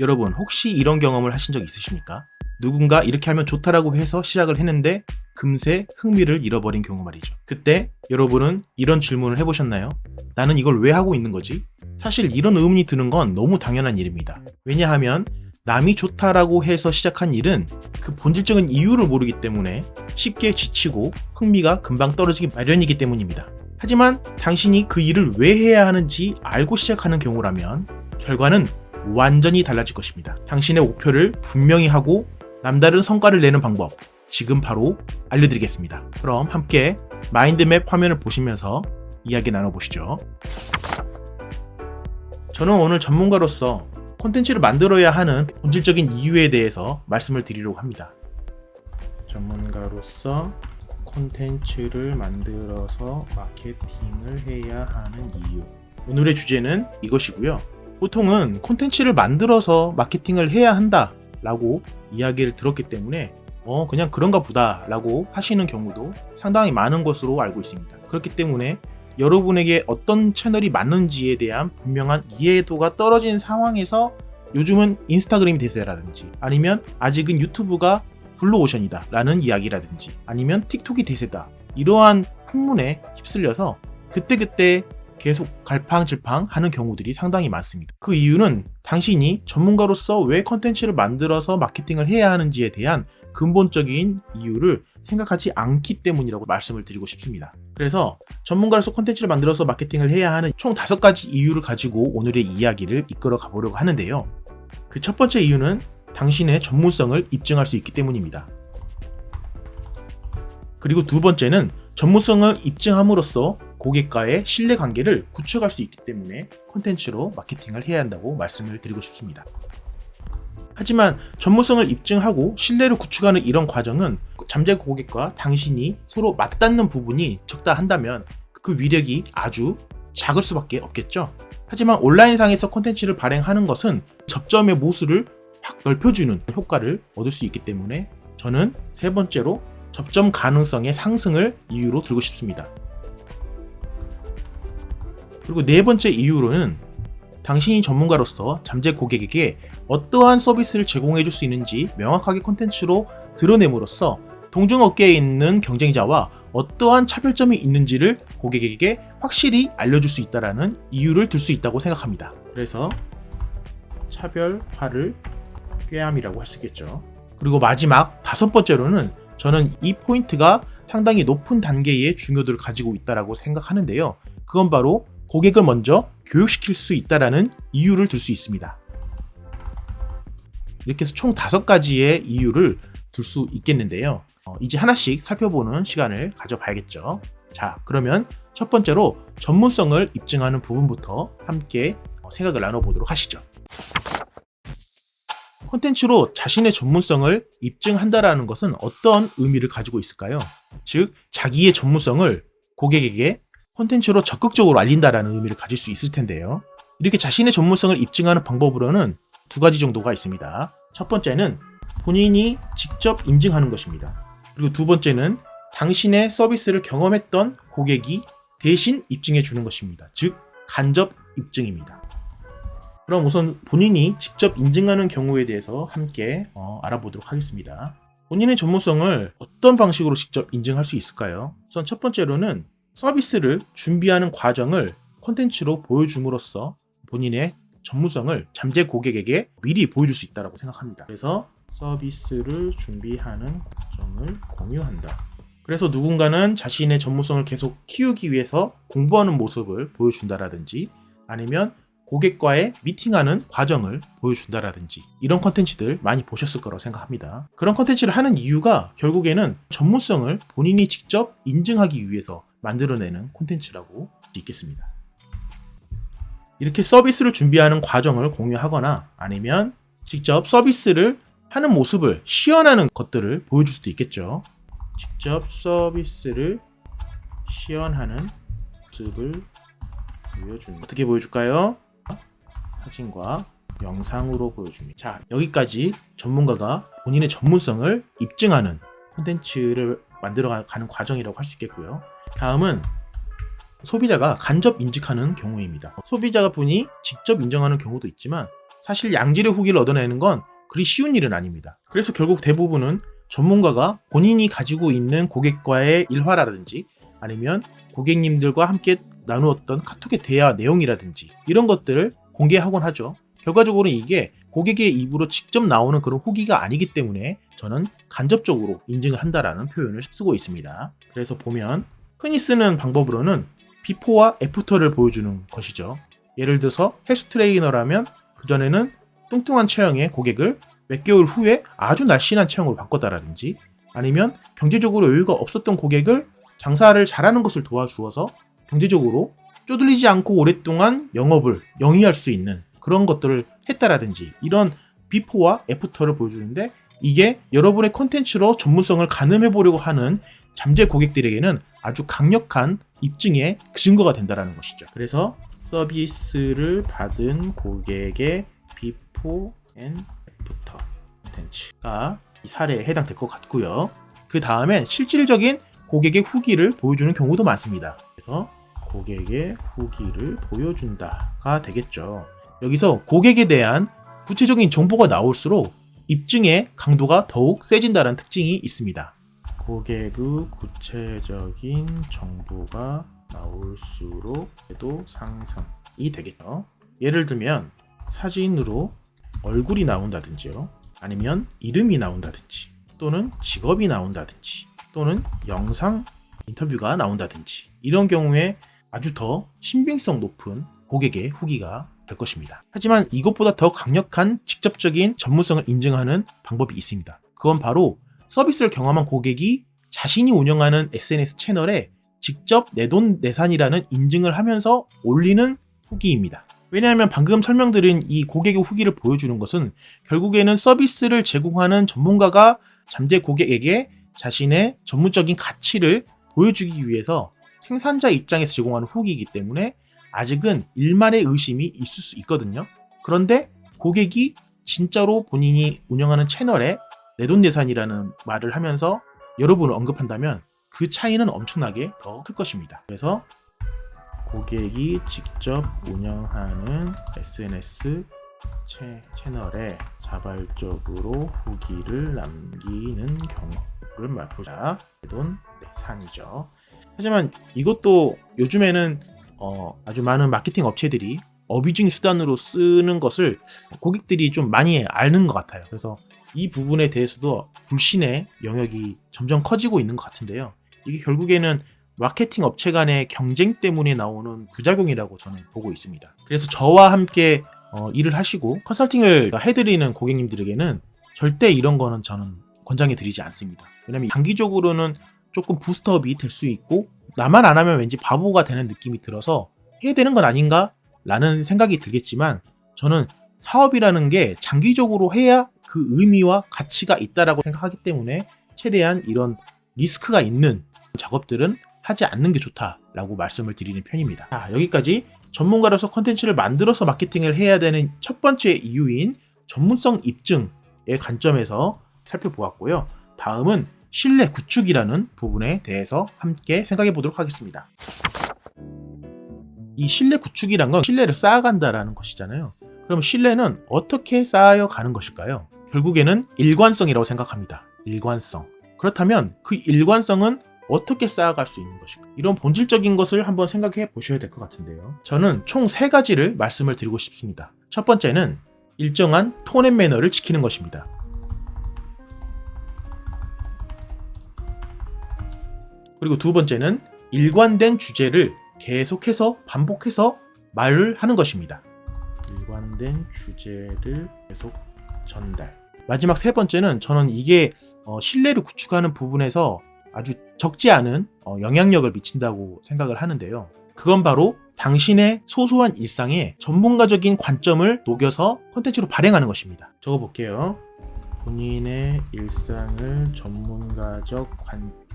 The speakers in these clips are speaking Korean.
여러분 혹시 이런 경험을 하신 적 있으십니까? 누군가 이렇게 하면 좋다라고 해서 시작을 했는데 금세 흥미를 잃어버린 경우 말이죠. 그때 여러분은 이런 질문을 해보셨나요? 나는 이걸 왜 하고 있는 거지? 사실 이런 의문이 드는 건 너무 당연한 일입니다. 왜냐하면 남이 좋다라고 해서 시작한 일은 그 본질적인 이유를 모르기 때문에 쉽게 지치고 흥미가 금방 떨어지기 마련이기 때문입니다. 하지만 당신이 그 일을 왜 해야 하는지 알고 시작하는 경우라면 결과는 완전히 달라질 것입니다. 당신의 목표를 분명히 하고 남다른 성과를 내는 방법 지금 바로 알려드리겠습니다. 그럼 함께 마인드맵 화면을 보시면서 이야기 나눠보시죠. 저는 오늘 전문가로서 콘텐츠를 만들어야 하는 본질적인 이유에 대해서 말씀을 드리려고 합니다. 전문가로서 콘텐츠를 만들어서 마케팅을 해야 하는 이유. 오늘의 주제는 이것이고요. 보통은 콘텐츠를 만들어서 마케팅을 해야 한다 라고 이야기를 들었기 때문에 어 그냥 그런가 보다 라고 하시는 경우도 상당히 많은 것으로 알고 있습니다. 그렇기 때문에 여러분에게 어떤 채널이 맞는지에 대한 분명한 이해도가 떨어진 상황에서 요즘은 인스타그램이 대세라든지 아니면 아직은 유튜브가 블루오션이다 라는 이야기라든지 아니면 틱톡이 대세다 이러한 풍문에 휩쓸려서 그때그때 계속 갈팡질팡 하는 경우들이 상당히 많습니다. 그 이유는 당신이 전문가로서 왜 컨텐츠를 만들어서 마케팅을 해야 하는지에 대한 근본적인 이유를 생각하지 않기 때문이라고 말씀을 드리고 싶습니다. 그래서 전문가로서 콘텐츠를 만들어서 마케팅을 해야 하는 총 다섯 가지 이유를 가지고 오늘의 이야기를 이끌어 가보려고 하는데요. 그 첫 번째 이유는 당신의 전문성을 입증할 수 있기 때문입니다. 그리고 두 번째는 전문성을 입증함으로써 고객과의 신뢰 관계를 구축할 수 있기 때문에 콘텐츠로 마케팅을 해야 한다고 말씀을 드리고 싶습니다. 하지만 전문성을 입증하고 신뢰를 구축하는 이런 과정은 잠재 고객과 당신이 서로 맞닿는 부분이 적다 한다면 그 위력이 아주 작을 수밖에 없겠죠. 하지만 온라인상에서 콘텐츠를 발행하는 것은 접점의 모수를 확 넓혀주는 효과를 얻을 수 있기 때문에 저는 세 번째로 접점 가능성의 상승을 이유로 들고 싶습니다. 그리고 네 번째 이유로는 당신이 전문가로서 잠재 고객에게 어떠한 서비스를 제공해 줄 수 있는지 명확하게 콘텐츠로 드러냄으로써 동종업계에 있는 경쟁자와 어떠한 차별점이 있는지를 고객에게 확실히 알려줄 수 있다라는 이유를 들 수 있다고 생각합니다. 그래서 차별화를 꾀함이라고 할 수 있겠죠. 그리고 마지막 다섯 번째로는 저는 이 포인트가 상당히 높은 단계의 중요도를 가지고 있다라고 생각하는데요. 그건 바로 고객을 먼저 교육시킬 수 있다라는 이유를 들 수 있습니다. 이렇게 해서 총 다섯 가지의 이유를 둘 수 있겠는데요. 어, 이제 하나씩 살펴보는 시간을 가져봐야겠죠. 자, 그러면 첫 번째로 전문성을 입증하는 부분부터 함께 어, 생각을 나눠보도록 하시죠. 콘텐츠로 자신의 전문성을 입증한다라는 것은 어떤 의미를 가지고 있을까요? 즉, 자기의 전문성을 고객에게 콘텐츠로 적극적으로 알린다라는 의미를 가질 수 있을 텐데요. 이렇게 자신의 전문성을 입증하는 방법으로는 두 가지 정도가 있습니다. 첫 번째는 본인이 직접 인증하는 것입니다. 그리고 두 번째는 당신의 서비스를 경험했던 고객이 대신 입증해 주는 것입니다. 즉, 간접 입증입니다. 그럼 우선 본인이 직접 인증하는 경우에 대해서 함께 어, 알아보도록 하겠습니다. 본인의 전문성을 어떤 방식으로 직접 인증할 수 있을까요? 우선 첫 번째로는 서비스를 준비하는 과정을 콘텐츠로 보여줌으로써 본인의 전문성을 잠재 고객에게 미리 보여줄 수 있다고 생각합니다. 그래서 서비스를 준비하는 과정을 공유한다. 그래서 누군가는 자신의 전문성을 계속 키우기 위해서 공부하는 모습을 보여준다라든지 아니면 고객과의 미팅하는 과정을 보여준다라든지 이런 컨텐츠들 많이 보셨을 거라고 생각합니다. 그런 컨텐츠를 하는 이유가 결국에는 전문성을 본인이 직접 인증하기 위해서 만들어내는 콘텐츠라고 할 수 있겠습니다. 이렇게 서비스를 준비하는 과정을 공유하거나 아니면 직접 서비스를 하는 모습을 시연하는 것들을 보여줄 수도 있겠죠. 직접 서비스를 시연하는 모습을 보여줍니다. 어떻게 보여줄까요? 사진과 영상으로 보여줍니다. 자, 여기까지 전문가가 본인의 전문성을 입증하는 콘텐츠를 만들어가는 과정이라고 할 수 있겠고요. 다음은 소비자가 간접 인증하는 경우입니다. 소비자가 분이 직접 인정하는 경우도 있지만 사실 양질의 후기를 얻어내는 건 그리 쉬운 일은 아닙니다. 그래서 결국 대부분은 전문가가 본인이 가지고 있는 고객과의 일화라든지 아니면 고객님들과 함께 나누었던 카톡의 대화 내용이라든지 이런 것들을 공개하곤 하죠. 결과적으로 이게 고객의 입으로 직접 나오는 그런 후기가 아니기 때문에 저는 간접적으로 인증을 한다라는 표현을 쓰고 있습니다. 그래서 보면 흔히 쓰는 방법으로는 비포와 애프터를 보여주는 것이죠. 예를 들어서 헬스 트레이너라면 그전에는 뚱뚱한 체형의 고객을 몇 개월 후에 아주 날씬한 체형으로 바꿨다라든지 아니면 경제적으로 여유가 없었던 고객을 장사를 잘하는 것을 도와주어서 경제적으로 쪼들리지 않고 오랫동안 영업을 영위할 수 있는 그런 것들을 했다라든지 이런 비포와 애프터를 보여주는데 이게 여러분의 콘텐츠로 전문성을 가늠해 보려고 하는 잠재 고객들에게는 아주 강력한 입증의 증거가 된다라는 것이죠. 그래서 서비스를 받은 고객의 비포 앤 애프터 콘텐츠가 이 사례에 해당될 것 같고요. 그 다음에 실질적인 고객의 후기를 보여주는 경우도 많습니다. 그래서 고객의 후기를 보여준다가 되겠죠. 여기서 고객에 대한 구체적인 정보가 나올수록 입증의 강도가 더욱 세진다는 특징이 있습니다. 고객의 구체적인 정보가 나올수록 도 상승이 되겠죠. 예를 들면 사진으로 얼굴이 나온다든지요. 아니면 이름이 나온다든지 또는 직업이 나온다든지 또는 영상 인터뷰가 나온다든지 이런 경우에 아주 더 신빙성 높은 고객의 후기가 될 것입니다. 하지만 이것보다 더 강력한 직접적인 전문성을 인증하는 방법이 있습니다. 그건 바로 서비스를 경험한 고객이 자신이 운영하는 SNS 채널에 직접 내돈 내산이라는 인증을 하면서 올리는 후기입니다. 왜냐하면 방금 설명드린 이 고객의 후기를 보여주는 것은 결국에는 서비스를 제공하는 전문가가 잠재 고객에게 자신의 전문적인 가치를 보여주기 위해서 생산자 입장에서 제공하는 후기이기 때문에 아직은 일말의 의심이 있을 수 있거든요. 그런데 고객이 진짜로 본인이 운영하는 채널에 내돈내산이라는 말을 하면서 여러분을 언급한다면 그 차이는 엄청나게 더 클 것입니다. 그래서 고객이 직접 운영하는 SNS 채, 채널에 자발적으로 후기를 남기는 경우를 말보자 돈 내산이죠. 하지만 이것도 요즘에는 어, 아주 많은 마케팅 업체들이 어뷰징 수단으로 쓰는 것을 고객들이 좀 많이 아는 것 같아요. 그래서 이 부분에 대해서도 불신의 영역이 점점 커지고 있는 것 같은데요. 이게 결국에는 마케팅 업체 간의 경쟁 때문에 나오는 부작용이라고 저는 보고 있습니다. 그래서 저와 함께 어, 일을 하시고 컨설팅을 해드리는 고객님들에게는 절대 이런 거는 저는 권장해 드리지 않습니다. 왜냐면 단기적으로는 조금 부스트업이 될 수 있고 나만 안 하면 왠지 바보가 되는 느낌이 들어서 해야 되는 건 아닌가? 라는 생각이 들겠지만 저는 사업이라는 게 장기적으로 해야 그 의미와 가치가 있다라고 생각하기 때문에 최대한 이런 리스크가 있는 작업들은 하지 않는 게 좋다라고 말씀을 드리는 편입니다. 자, 여기까지 전문가로서 컨텐츠를 만들어서 마케팅을 해야 되는 첫 번째 이유인 전문성 입증의 관점에서 살펴보았고요. 다음은 신뢰 구축이라는 부분에 대해서 함께 생각해 보도록 하겠습니다. 이 신뢰 구축이란 건 신뢰를 쌓아간다라는 것이잖아요. 그럼 신뢰는 어떻게 쌓여 가는 것일까요? 결국에는 일관성이라고 생각합니다. 일관성. 그렇다면 그 일관성은 어떻게 쌓아갈 수 있는 것일까? 이런 본질적인 것을 한번 생각해 보셔야 될 것 같은데요. 저는 총 세 가지를 말씀을 드리고 싶습니다. 첫 번째는 일정한 톤 앤 매너를 지키는 것입니다. 그리고 두 번째는 일관된 주제를 계속해서 반복해서 말을 하는 것입니다. 일관된 주제를 계속 전달. 마지막 세 번째는 저는 이게 어, 신뢰를 구축하는 부분에서 아주 적지 않은 어, 영향력을 미친다고 생각을 하는데요. 그건 바로 당신의 소소한 일상에 전문가적인 관점을 녹여서 콘텐츠로 발행하는 것입니다. 적어 볼게요. 본인의 일상을 전문가적 관점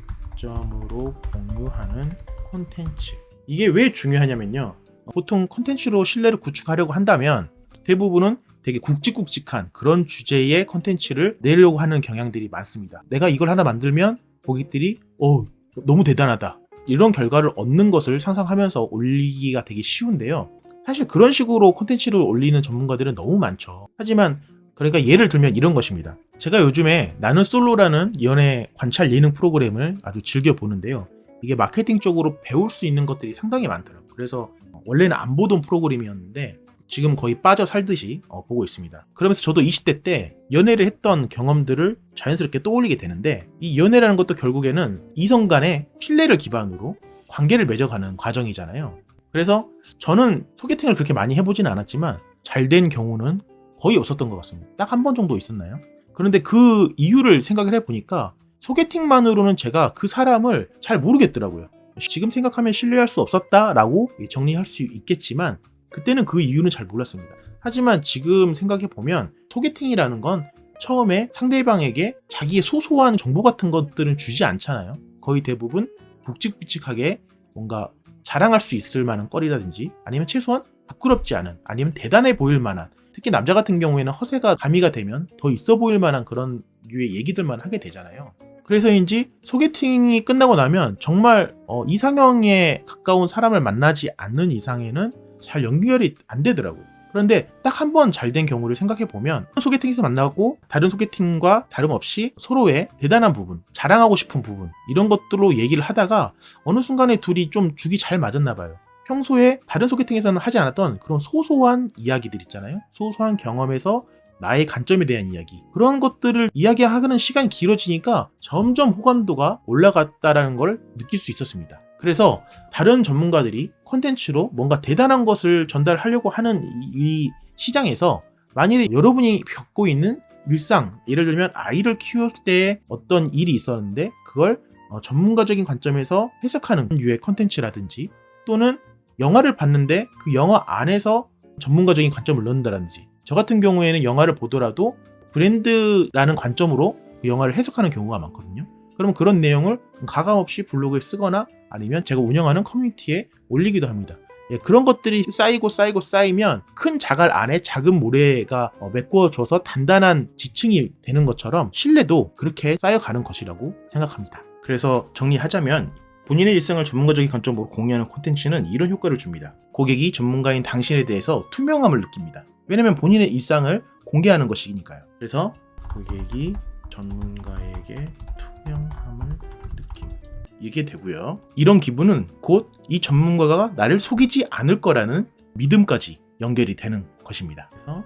으로 공유하는 콘텐츠. 이게 왜 중요하냐면요. 보통 콘텐츠로 신뢰를 구축하려고 한다면 대부분은 되게 굵직굵직한 그런 주제의 콘텐츠를 내려고 하는 경향들이 많습니다. 내가 이걸 하나 만들면 고객들이 어 너무 대단하다 이런 결과를 얻는 것을 상상하면서 올리기가 되게 쉬운데요. 사실 그런 식으로 콘텐츠를 올리는 전문가들은 너무 많죠. 하지만 그러니까 예를 들면 이런 것입니다. 제가 요즘에 나는 솔로라는 연애 관찰 예능 프로그램을 아주 즐겨 보는데요. 이게 마케팅 쪽으로 배울 수 있는 것들이 상당히 많더라고요. 그래서 원래는 안 보던 프로그램이었는데 지금 거의 빠져 살듯이 어, 보고 있습니다. 그러면서 저도 20대 때 연애를 했던 경험들을 자연스럽게 떠올리게 되는데 이 연애라는 것도 결국에는 이성 간의 신뢰를 기반으로 관계를 맺어가는 과정이잖아요. 그래서 저는 소개팅을 그렇게 많이 해보지는 않았지만 잘 된 경우는 거의 없었던 것 같습니다. 딱 한 번 정도 있었나요? 그런데 그 이유를 생각을 해보니까 소개팅만으로는 제가 그 사람을 잘 모르겠더라고요. 지금 생각하면 신뢰할 수 없었다라고 정리할 수 있겠지만 그때는 그 이유는 잘 몰랐습니다. 하지만 지금 생각해보면 소개팅이라는 건 처음에 상대방에게 자기의 소소한 정보 같은 것들은 주지 않잖아요. 거의 대부분 굵직굵직하게 뭔가 자랑할 수 있을 만한 거리라든지 아니면 최소한 부끄럽지 않은 아니면 대단해 보일 만한 특히 남자 같은 경우에는 허세가 가미가 되면 더 있어 보일 만한 그런 류의 얘기들만 하게 되잖아요. 그래서인지 소개팅이 끝나고 나면 정말 어, 이상형에 가까운 사람을 만나지 않는 이상에는 잘 연결이 안 되더라고요. 그런데 딱 한 번 잘 된 경우를 생각해 보면 소개팅에서 만나고 다른 소개팅과 다름없이 서로의 대단한 부분, 자랑하고 싶은 부분 이런 것들로 얘기를 하다가 어느 순간에 둘이 좀 죽이 잘 맞았나 봐요. 평소에 다른 소개팅에서는 하지 않았던 그런 소소한 이야기들 있잖아요. 소소한 경험에서 나의 관점에 대한 이야기. 그런 것들을 이야기하는 시간이 길어지니까 점점 호감도가 올라갔다라는 걸 느낄 수 있었습니다. 그래서 다른 전문가들이 컨텐츠로 뭔가 대단한 것을 전달하려고 하는 이, 시장에서 만일에 여러분이 겪고 있는 일상, 예를 들면 아이를 키울 때 어떤 일이 있었는데 그걸 어, 전문가적인 관점에서 해석하는 류의 컨텐츠라든지 또는 영화를 봤는데 그 영화 안에서 전문가적인 관점을 넣는다든지 저 같은 경우에는 영화를 보더라도 브랜드라는 관점으로 그 영화를 해석하는 경우가 많거든요. 그러면 그런 내용을 가감 없이 블로그에 쓰거나 아니면 제가 운영하는 커뮤니티에 올리기도 합니다. 예, 그런 것들이 쌓이고 쌓이고 쌓이면 큰 자갈 안에 작은 모래가 어, 메꿔줘서 단단한 지층이 되는 것처럼 신뢰도 그렇게 쌓여가는 것이라고 생각합니다. 그래서 정리하자면 본인의 일상을 전문가적인 관점으로 공유하는 콘텐츠는 이런 효과를 줍니다. 고객이 전문가인 당신에 대해서 투명함을 느낍니다. 왜냐면 본인의 일상을 공개하는 것이니까요. 그래서 고객이 전문가에게 투명함을 느낌. 이게 되고요. 이런 기분은 곧 이 전문가가 나를 속이지 않을 거라는 믿음까지 연결이 되는 것입니다. 그래서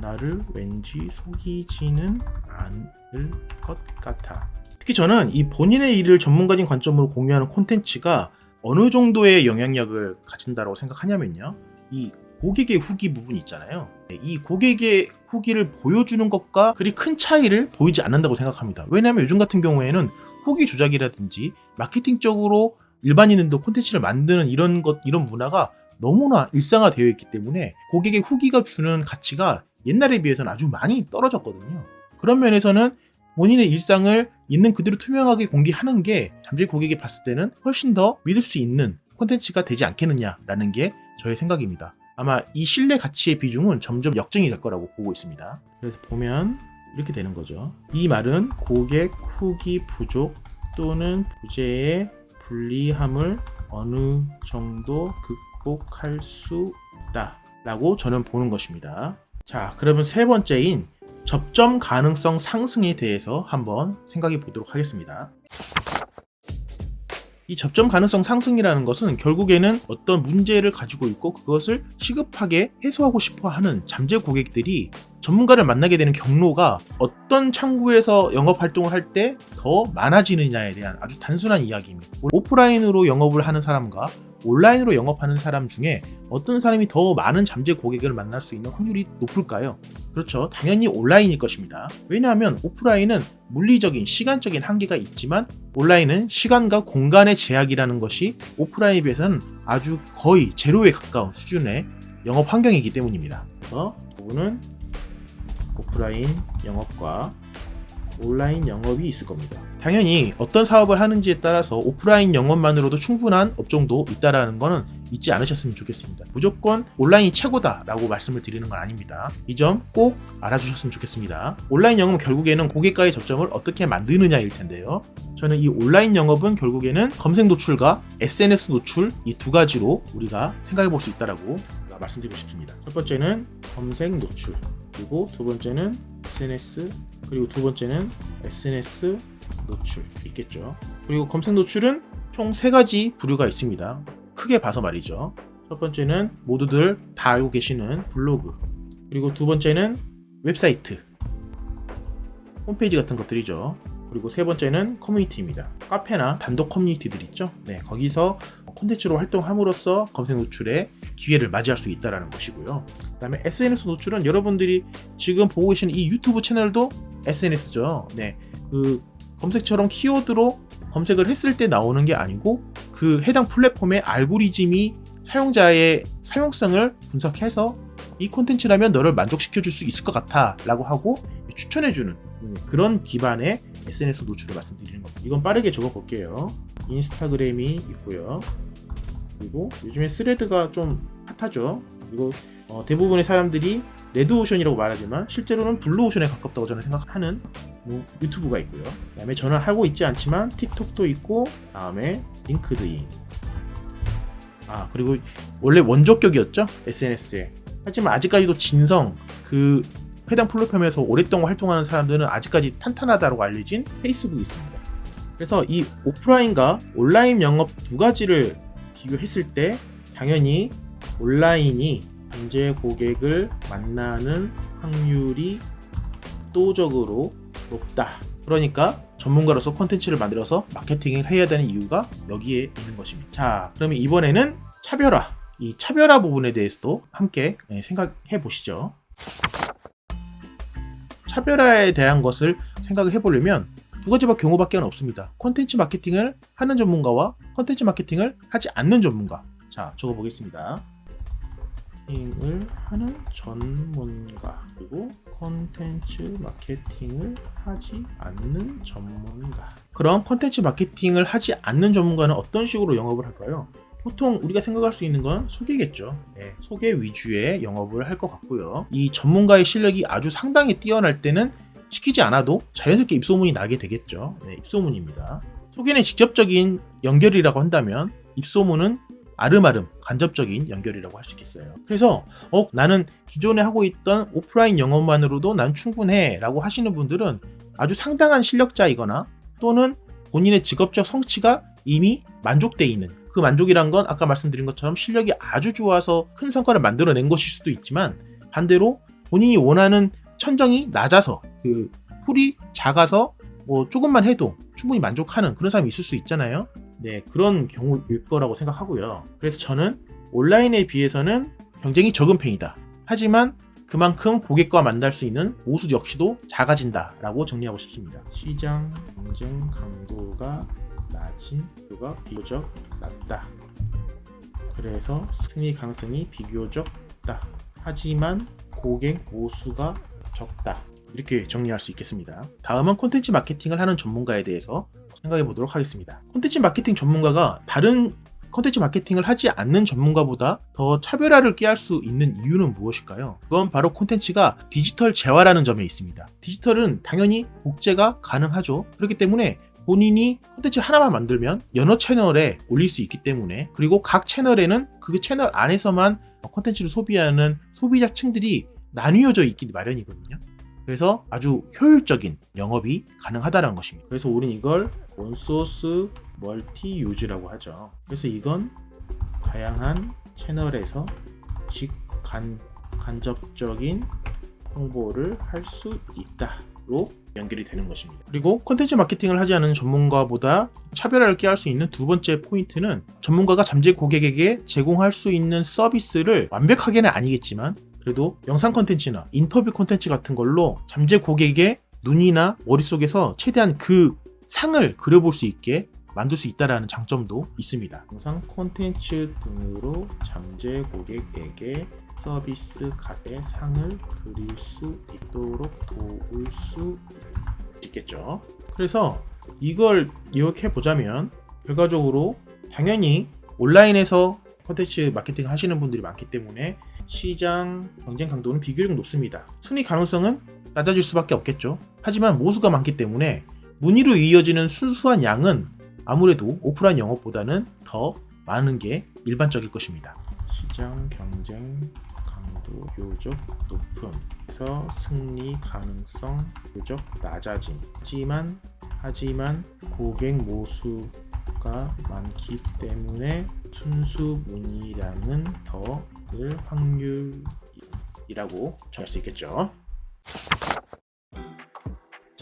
나를 왠지 속이지는 않을 것 같아. 특히 저는 이 본인의 일을 전문가적인 관점으로 공유하는 콘텐츠가 어느 정도의 영향력을 가진다고 생각하냐면요. 이 고객의 후기 부분 있잖아요. 이 고객의 후기를 보여주는 것과 그리 큰 차이를 보이지 않는다고 생각합니다. 왜냐하면 요즘 같은 경우에는 후기 조작이라든지 마케팅적으로 일반인들도 콘텐츠를 만드는 이런 것, 이런 문화가 너무나 일상화되어 있기 때문에 고객의 후기가 주는 가치가 옛날에 비해서는 아주 많이 떨어졌거든요. 그런 면에서는 본인의 일상을 있는 그대로 투명하게 공개하는 게 잠재 고객이 봤을 때는 훨씬 더 믿을 수 있는 콘텐츠가 되지 않겠느냐라는 게 저의 생각입니다. 아마 이 신뢰 가치의 비중은 점점 역정이 될 거라고 보고 있습니다. 그래서 보면 이렇게 되는 거죠. 이 말은 고객 후기 부족 또는 부재의 불리함을 어느 정도 극복할 수 있다. 라고 저는 보는 것입니다. 자, 그러면 세 번째인 접점 가능성 상승에 대해서 한번 생각해 보도록 하겠습니다. 이 접점 가능성 상승이라는 것은 결국에는 어떤 문제를 가지고 있고 그것을 시급하게 해소하고 싶어 하는 잠재 고객들이 전문가를 만나게 되는 경로가 어떤 창구에서 영업 활동을 할 때 더 많아지느냐에 대한 아주 단순한 이야기입니다. 오프라인으로 영업을 하는 사람과 온라인으로 영업하는 사람 중에 어떤 사람이 더 많은 잠재 고객을 만날 수 있는 확률이 높을까요? 그렇죠. 당연히 온라인일 것입니다. 왜냐하면 오프라인은 물리적인 시간적인 한계가 있지만 온라인은 시간과 공간의 제약이라는 것이 오프라인에 비해서는 아주 거의 제로에 가까운 수준의 영업 환경이기 때문입니다. 그래서 부분은 오프라인 영업과 온라인 영업이 있을 겁니다. 당연히 어떤 사업을 하는지에 따라서 오프라인 영업만으로도 충분한 업종도 있다라는 거는 잊지 않으셨으면 좋겠습니다. 무조건 온라인이 최고다라고 말씀을 드리는 건 아닙니다. 이 점 꼭 알아주셨으면 좋겠습니다. 온라인 영업은 결국에는 고객과의 접점을 어떻게 만드느냐일 텐데요. 저는 이 온라인 영업은 결국에는 검색 노출과 SNS 노출 이 두 가지로 우리가 생각해 볼 수 있다라고 말씀드리고 싶습니다. 첫 번째는 검색 노출, 그리고 두 번째는 SNS, 그리고 두 번째는 SNS 노출 있겠죠. 그리고 검색 노출은 총 세 가지 부류가 있습니다. 크게 봐서 말이죠. 첫 번째는 모두들 다 알고 계시는 블로그, 그리고 두 번째는 웹사이트, 홈페이지 같은 것들이죠. 그리고 세 번째는 커뮤니티입니다. 카페나 단독 커뮤니티들 있죠. 네, 거기서 콘텐츠로 활동함으로써 검색 노출의 기회를 맞이할 수 있다는 것이고요. 그다음에 SNS 노출은 여러분들이 지금 보고 계시는 이 유튜브 채널도 SNS죠. 네, 그 검색처럼 키워드로 검색을 했을 때 나오는 게 아니고 그 해당 플랫폼의 알고리즘이 사용자의 사용성을 분석해서 이 콘텐츠라면 너를 만족시켜 줄 수 있을 것 같아 라고 하고 추천해 주는 그런 기반의 SNS 노출을 말씀드리는 겁니다. 이건 빠르게 적어 볼게요. 인스타그램이 있고요. 그리고 요즘에 스레드가 좀 핫하죠. 그리고 어, 대부분의 사람들이 레드오션이라고 말하지만 실제로는 블루오션에 가깝다고 저는 생각하는 뭐 유튜브가 있고요. 그 다음에 저는 하고 있지 않지만 틱톡도 있고 다음에 링크드인. 아 그리고 원래 원조격이었죠 SNS에. 하지만 아직까지도 진성 그 해당 플랫폼에서 오랫동안 활동하는 사람들은 아직까지 탄탄하다고 알려진 페이스북이 있습니다. 그래서 이 오프라인과 온라인 영업 두 가지를 비교했을 때 당연히 온라인이 현재 고객을 만나는 확률이 압도적으로 높다. 그러니까 전문가로서 콘텐츠를 만들어서 마케팅을 해야 되는 이유가 여기에 있는 것입니다. 자, 그러면 이번에는 차별화. 이 차별화 부분에 대해서도 함께 네, 생각해 보시죠. 차별화에 대한 것을 생각을 해보려면 두 가지밖에 경우밖에 없습니다. 콘텐츠 마케팅을 하는 전문가와 콘텐츠 마케팅을 하지 않는 전문가. 자, 적어 보겠습니다. 마케팅을 하는 전문가 그리고 콘텐츠 마케팅을 하지 않는 전문가. 그럼 콘텐츠 마케팅을 하지 않는 전문가는 어떤 식으로 영업을 할까요? 보통 우리가 생각할 수 있는 건 소개겠죠. 네, 소개 위주의 영업을 할 것 같고요. 이 전문가의 실력이 아주 상당히 뛰어날 때는 시키지 않아도 자연스럽게 입소문이 나게 되겠죠. 네, 입소문입니다. 소개는 직접적인 연결이라고 한다면 입소문은 아름아름 간접적인 연결이라고 할 수 있겠어요. 그래서 어 나는 기존에 하고 있던 오프라인 영업만으로도 난 충분해라고 하시는 분들은 아주 상당한 실력자이거나 또는 본인의 직업적 성취가 이미 만족돼 있는 그 만족이란 건 아까 말씀드린 것처럼 실력이 아주 좋아서 큰 성과를 만들어낸 것일 수도 있지만 반대로 본인이 원하는 천정이 낮아서 그 풀이 작아서 뭐 조금만 해도 충분히 만족하는 그런 사람이 있을 수 있잖아요. 네, 그런 경우일 거라고 생각하고요. 그래서 저는 온라인에 비해서는 경쟁이 적은 편이다. 하지만 그만큼 고객과 만날 수 있는 모수 역시도 작아진다라고 정리하고 싶습니다. 시장 경쟁 강도가 낮은 수가 비교적 낮다. 그래서 승리 가능성이 비교적 낮다. 하지만 고객 모수가 적다. 이렇게 정리할 수 있겠습니다. 다음은 콘텐츠 마케팅을 하는 전문가에 대해서 생각해 보도록 하겠습니다. 콘텐츠 마케팅 전문가가 다른 콘텐츠 마케팅을 하지 않는 전문가보다 더 차별화를 꾀할 수 있는 이유는 무엇일까요? 그건 바로 콘텐츠가 디지털 재화라는 점에 있습니다. 디지털은 당연히 복제가 가능하죠. 그렇기 때문에 본인이 콘텐츠 하나만 만들면 여러 채널에 올릴 수 있기 때문에 그리고 각 채널에는 그 채널 안에서만 콘텐츠를 소비하는 소비자층들이 나뉘어져 있기 마련이거든요. 그래서 아주 효율적인 영업이 가능하다는 것입니다. 그래서 우리는 이걸 원소스 멀티 유즈라고 하죠. 그래서 이건 다양한 채널에서 직간 간접적인 홍보를 할 수 있다로 연결이 되는 것입니다. 그리고 콘텐츠 마케팅을 하지 않은 전문가보다 차별화를 꾀할 수 있는 두 번째 포인트는 전문가가 잠재 고객에게 제공할 수 있는 서비스를 완벽하게는 아니겠지만 그래도 영상 콘텐츠나 인터뷰 콘텐츠 같은 걸로 잠재 고객의 눈이나 머릿속에서 최대한 그 상을 그려볼 수 있게 만들 수 있다는 장점도 있습니다. 영상 콘텐츠 등으로 잠재 고객에게 서비스 값의 상을 그릴 수 있도록 도울 수 있겠죠. 그래서 이걸 이렇게 보자면 결과적으로 당연히 온라인에서 콘텐츠 마케팅 하시는 분들이 많기 때문에 시장 경쟁 강도는 비교적 높습니다. 승리 가능성은 낮아질 수밖에 없겠죠. 하지만 모수가 많기 때문에 문의로 이어지는 순수한 양은 아무래도 오프라인 영업보다는 더 많은 게 일반적일 것입니다. 시장 경쟁 교적 높음 그래서 승리 가능성 비교적 낮아짐 하지만 하지만 고객 모수가 많기 때문에 순수 문의량은 더늘 확률이라고 정할 수 있겠죠.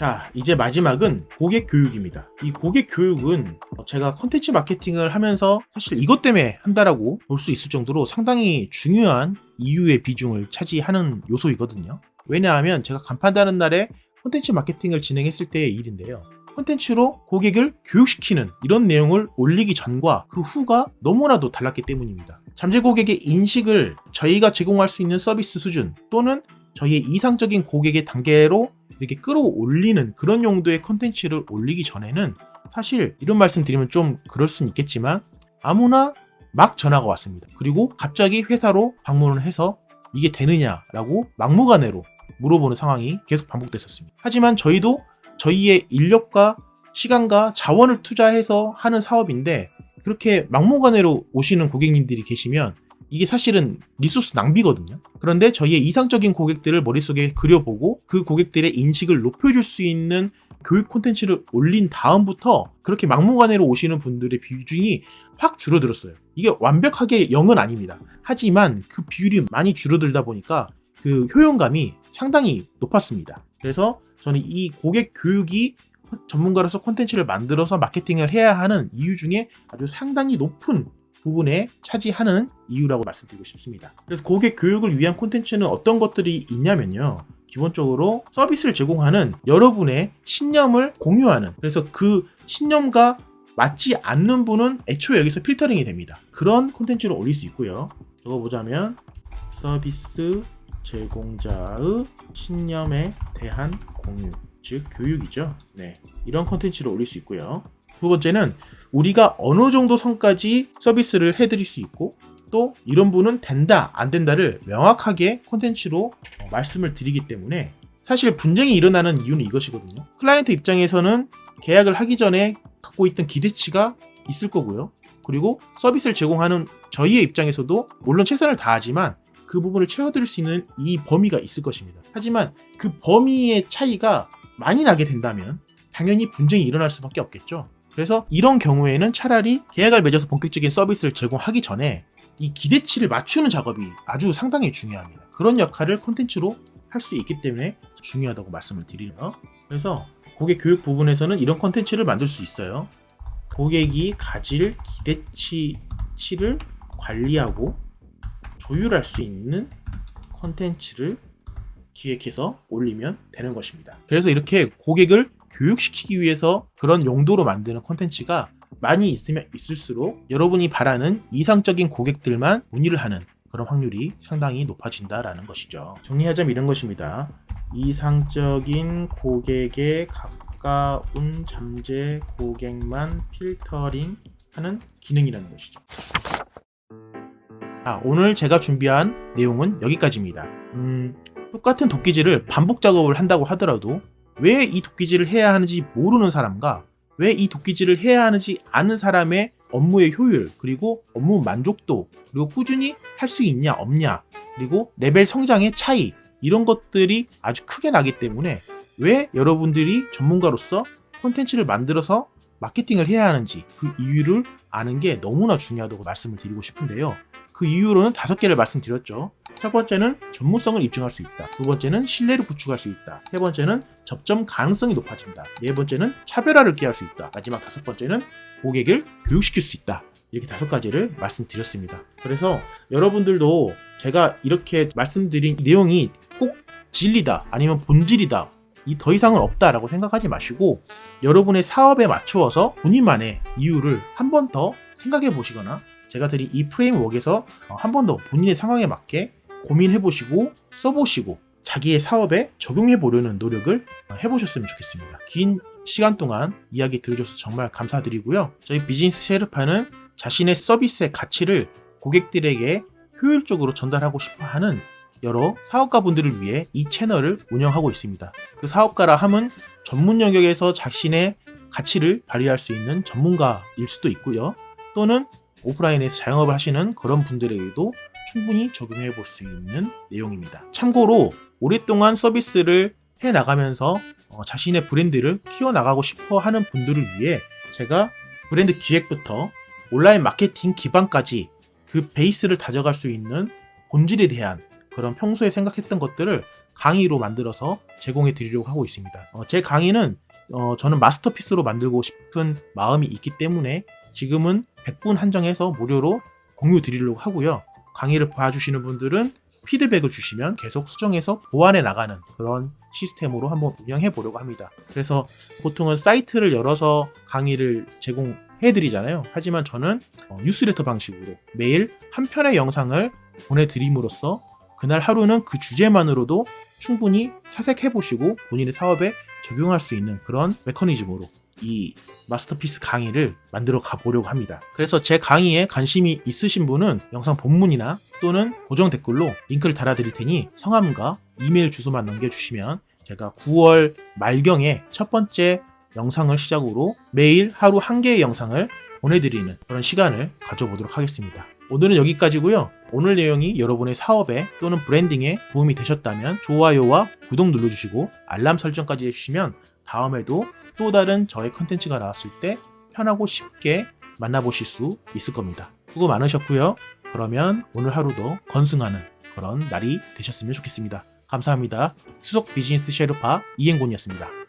자, 이제 마지막은 고객 교육입니다. 이 고객 교육은 제가 컨텐츠 마케팅을 하면서 사실 이것 때문에 한다라고 볼 수 있을 정도로 상당히 중요한 이유의 비중을 차지하는 요소이거든요. 왜냐하면 제가 간판다는 날에 콘텐츠 마케팅을 진행했을 때의 일인데요. 콘텐츠로 고객을 교육시키는 이런 내용을 올리기 전과 그 후가 너무나도 달랐기 때문입니다. 잠재 고객의 인식을 저희가 제공할 수 있는 서비스 수준 또는 저희의 이상적인 고객의 단계로 이렇게 끌어올리는 그런 용도의 콘텐츠를 올리기 전에는 사실 이런 말씀 드리면 좀 그럴 수는 있겠지만 아무나 막 전화가 왔습니다. 그리고 갑자기 회사로 방문을 해서 이게 되느냐라고 막무가내로 물어보는 상황이 계속 반복됐었습니다. 하지만 저희도 저희의 인력과 시간과 자원을 투자해서 하는 사업인데 그렇게 막무가내로 오시는 고객님들이 계시면 이게 사실은 리소스 낭비거든요. 그런데 저희의 이상적인 고객들을 머릿속에 그려보고 그 고객들의 인식을 높여줄 수 있는 교육 콘텐츠를 올린 다음부터 그렇게 막무가내로 오시는 분들의 비중이 확 줄어들었어요. 이게 완벽하게 0은 아닙니다. 하지만 그 비율이 많이 줄어들다 보니까 그 효용감이 상당히 높았습니다. 그래서 저는 이 고객 교육이 전문가로서 콘텐츠를 만들어서 마케팅을 해야 하는 이유 중에 아주 상당히 높은 부분에 차지하는 이유라고 말씀드리고 싶습니다. 그래서 고객 교육을 위한 콘텐츠는 어떤 것들이 있냐면요. 기본적으로 서비스를 제공하는 여러분의 신념을 공유하는 그래서 그 신념과 맞지 않는 분은 애초에 여기서 필터링이 됩니다. 그런 콘텐츠를 올릴 수 있고요. 적어보자면 서비스 제공자의 신념에 대한 공유, 즉 교육이죠. 네, 이런 콘텐츠를 올릴 수 있고요. 두 번째는 우리가 어느 정도 선까지 서비스를 해드릴 수 있고 또 이런 분은 된다 안 된다를 명확하게 콘텐츠로 어, 말씀을 드리기 때문에 사실 분쟁이 일어나는 이유는 이것이거든요. 클라이언트 입장에서는 계약을 하기 전에 갖고 있던 기대치가 있을 거고요. 그리고 서비스를 제공하는 저희의 입장에서도 물론 최선을 다하지만 그 부분을 채워드릴 수 있는 이 범위가 있을 것입니다. 하지만 그 범위의 차이가 많이 나게 된다면 당연히 분쟁이 일어날 수밖에 없겠죠. 그래서 이런 경우에는 차라리 계약을 맺어서 본격적인 서비스를 제공하기 전에 이 기대치를 맞추는 작업이 아주 상당히 중요합니다. 그런 역할을 콘텐츠로 할 수 있기 때문에 중요하다고 말씀을 드리네요. 그래서 고객 교육 부분에서는 이런 콘텐츠를 만들 수 있어요. 고객이 가질 기대치를 관리하고 조율할 수 있는 콘텐츠를 기획해서 올리면 되는 것입니다. 그래서 이렇게 고객을 교육시키기 위해서 그런 용도로 만드는 콘텐츠가 많이 있으면 있을수록 여러분이 바라는 이상적인 고객들만 문의를 하는 그런 확률이 상당히 높아진다라는 것이죠. 정리하자면 이런 것입니다. 이상적인 고객에 가까운 잠재 고객만 필터링 하는 기능이라는 것이죠. 아, 오늘 제가 준비한 내용은 여기까지입니다. 음, 똑같은 도끼질을 반복 작업을 한다고 하더라도 왜 이 도끼질을 해야 하는지 모르는 사람과 왜 이 도끼질을 해야 하는지 아는 사람의 업무의 효율, 그리고 업무 만족도, 그리고 꾸준히 할 수 있냐, 없냐, 그리고 레벨 성장의 차이, 이런 것들이 아주 크게 나기 때문에 왜 여러분들이 전문가로서 콘텐츠를 만들어서 마케팅을 해야 하는지 그 이유를 아는 게 너무나 중요하다고 말씀을 드리고 싶은데요. 그 이유로는 다섯 개를 말씀드렸죠. 첫 번째는 전문성을 입증할 수 있다. 두 번째는 신뢰를 구축할 수 있다. 세 번째는 접점 가능성이 높아진다. 네 번째는 차별화를 기할 수 있다. 마지막 다섯 번째는 고객을 교육시킬 수 있다. 이렇게 다섯 가지를 말씀드렸습니다. 그래서 여러분들도 제가 이렇게 말씀드린 내용이 꼭 진리다 아니면 본질이다 이 더 이상은 없다라고 생각하지 마시고 여러분의 사업에 맞추어서 본인만의 이유를 한 번 더 생각해 보시거나 제가 드린 이 프레임워크에서 한 번 더 본인의 상황에 맞게 고민해 보시고 써보시고 자기의 사업에 적용해 보려는 노력을 해보셨으면 좋겠습니다. 긴 시간 동안 이야기 들어줘서 정말 감사드리고요. 저희 비즈니스 셰르파는 자신의 서비스의 가치를 고객들에게 효율적으로 전달하고 싶어 하는 여러 사업가분들을 위해 이 채널을 운영하고 있습니다. 그 사업가라 함은 전문 영역에서 자신의 가치를 발휘할 수 있는 전문가일 수도 있고요. 또는 오프라인에서 자영업을 하시는 그런 분들에게도 충분히 적용해 볼 수 있는 내용입니다. 참고로 오랫동안 서비스를 해 나가면서 어, 자신의 브랜드를 키워 나가고 싶어 하는 분들을 위해 제가 브랜드 기획부터 온라인 마케팅 기반까지 그 베이스를 다져갈 수 있는 본질에 대한 그런 평소에 생각했던 것들을 강의로 만들어서 제공해 드리려고 하고 있습니다. 어, 제 강의는 어, 저는 마스터피스로 만들고 싶은 마음이 있기 때문에 지금은 100분 한정해서 무료로 공유 드리려고 하고요. 강의를 봐주시는 분들은 피드백을 주시면 계속 수정해서 보완해 나가는 그런 시스템으로 한번 운영해 보려고 합니다. 그래서 보통은 사이트를 열어서 강의를 제공해 드리잖아요. 하지만 저는 어, 뉴스레터 방식으로 매일 한 편의 영상을 보내드림으로써 그날 하루는 그 주제만으로도 충분히 사색해 보시고 본인의 사업에 적용할 수 있는 그런 메커니즘으로 이 마스터피스 강의를 만들어 가보려고 합니다. 그래서 제 강의에 관심이 있으신 분은 영상 본문이나 또는 고정 댓글로 링크를 달아드릴 테니 성함과 이메일 주소만 남겨주시면 제가 9월 말경에 첫 번째 영상을 시작으로 매일 하루 한 개의 영상을 보내드리는 그런 시간을 가져보도록 하겠습니다. 오늘은 여기까지고요. 오늘 내용이 여러분의 사업에 또는 브랜딩에 도움이 되셨다면 좋아요와 구독 눌러주시고 알람 설정까지 해주시면 다음에도 또 다른 저의 컨텐츠가 나왔을 때 편하고 쉽게 만나보실 수 있을 겁니다. 수고 많으셨고요. 그러면 오늘 하루도 건승하는 그런 날이 되셨으면 좋겠습니다. 감사합니다. 수석 비즈니스 셰르파 이행곤이었습니다.